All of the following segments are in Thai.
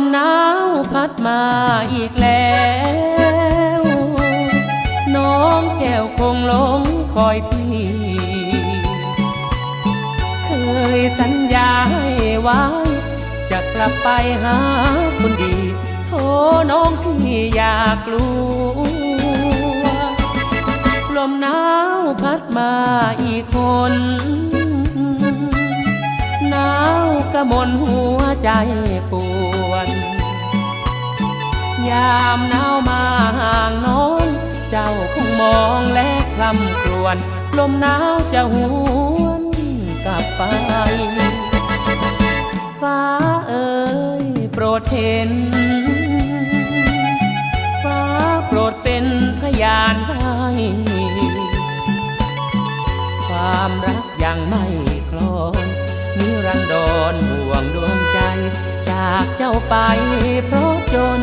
มหนาวพัดมาอีกแล้ว น้องแก้วคงหลงคอยพี่ เคยสัญญาให้ไว้ จะกลับไปหาคนดีโทน้องพี่อยากกลัวลมหนาวพัดมาอีกคนาวกระมนหัวใจปวดยามหนาวมาห่างน้อง เจ้าคงมองและคลำครวญลมหนาวจะหวนกลับไป ฟ้าเอ๋ยโปรดเห็น ฟ้าโปรดเป็นพยานให้ความรักยังไม่คลอน นิรันดรห่วงดวงใจ จากเจ้าไปเพราะจน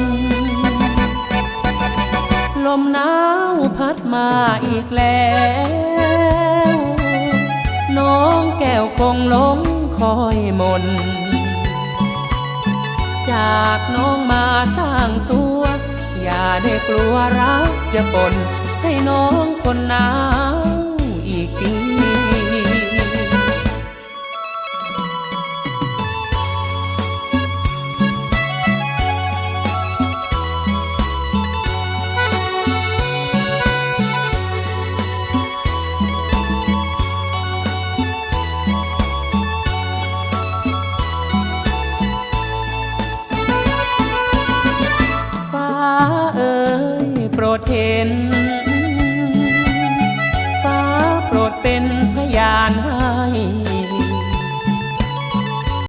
ลมหนาวพัดมาอีกแล้ว น้องแก้วคงหลงคอยมน จากน้องมาสร้างตัว อย่าได้กลัวรักจะปนให้น้องคนหนาวอีกที โปรดเห็นฟ้าโปรดเป็น